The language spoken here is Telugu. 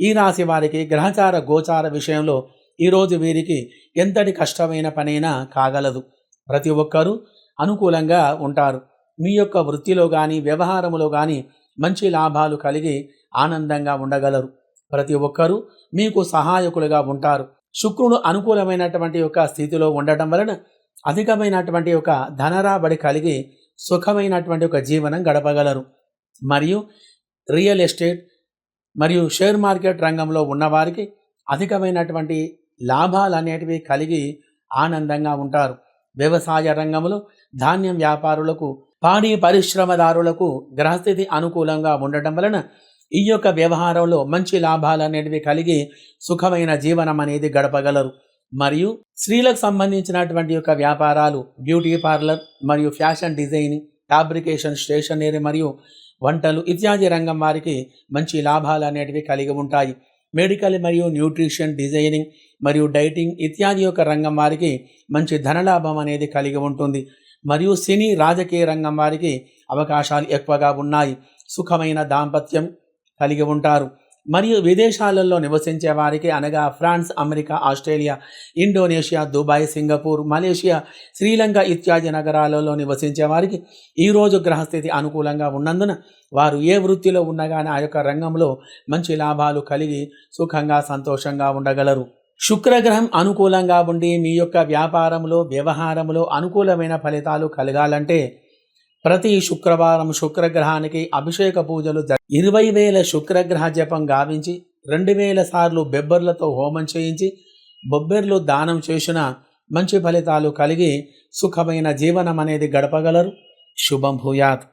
ఈ రాశి వారికి గ్రహచార గోచార విషయంలో ఈరోజు వీరికి ఎంతటి కష్టమైన పనైనా కాగలదు. ప్రతి ఒక్కరూ అనుకూలంగా ఉంటారు. మీ యొక్క వృత్తిలో కానీ వ్యవహారములో కానీ మంచి లాభాలు కలిగి ఆనందంగా ఉండగలరు. ప్రతి ఒక్కరూ మీకు సహాయకులుగా ఉంటారు. శుక్రుడు అనుకూలమైనటువంటి యొక్క స్థితిలో ఉండటం వలన అధికమైనటువంటి యొక్క ధనరాబడి కలిగి సుఖమైనటువంటి ఒక జీవనం గడపగలరు. మరియు రియల్ ఎస్టేట్ మరియు షేర్ మార్కెట్ రంగంలో ఉన్నవారికి అధికమైనటువంటి లాభాలు అనేటివి కలిగి ఆనందంగా ఉంటారు. వ్యవసాయ రంగంలో ధాన్యం వ్యాపారులకు పాడి పరిశ్రమదారులకు గ్రహస్థితి అనుకూలంగా ఉండటం వలన ఈ యొక్క వ్యవహారంలో మంచి లాభాలు అనేటివి కలిగి సుఖమైన జీవనం అనేది గడపగలరు. మరియు స్త్రీలకు సంబంధించినటువంటి యొక్క వ్యాపారాలు బ్యూటీ పార్లర్ మరియు ఫ్యాషన్ డిజైనింగ్ ఫ్యాబ్రికేషన్ స్టేషనరీ మరియు వంటలు ఇత్యాది రంగం వారికి మంచి లాభాలు అనేటివి కలిగి ఉంటాయి. మెడికల్ మరియు న్యూట్రిషన్ డిజైనింగ్ మరియు డైటింగ్ ఇత్యాది యొక్క రంగం వారికి మంచి ధనలాభం అనేది కలిగి ఉంటుంది. మరియు సినీ రాజకీయ రంగం వారికి అవకాశాలు ఎక్కువగా ఉన్నాయి. సుఖమైన దాంపత్యం కలిగి ఉంటారు. మరియు విదేశాలలో నివసించే వారికి అనగా France America Australia Indonesia Dubai Singapore Malaysia Sri Lanka ఇత్యాది నగరాలలో నివసించే వారికి ఈరోజు గ్రహస్థితి అనుకూలంగా ఉన్నందున వారు ఏ వృత్తిలో ఉన్నగానే ఆ యొక్క రంగంలో మంచి లాభాలు కలిగి సుఖంగా సంతోషంగా ఉండగలరు. శుక్రగ్రహం అనుకూలంగా ఉండి మీ యొక్క వ్యాపారంలో వ్యవహారంలో అనుకూలమైన ఫలితాలు కలగాలంటే ప్రతి శుక్రవారం శుక్రగ్రహానికి అభిషేక పూజలు ఇరవై వేల శుక్రగ్రహ జపం గావించి రెండు వేల సార్లు బెబ్బర్లతో హోమం చేయించి బొబ్బెర్లు దానం చేసిన మంచి ఫలితాలు కలిగి సుఖమైన జీవనం అనేది గడపగలరు. శుభం భూయాత్.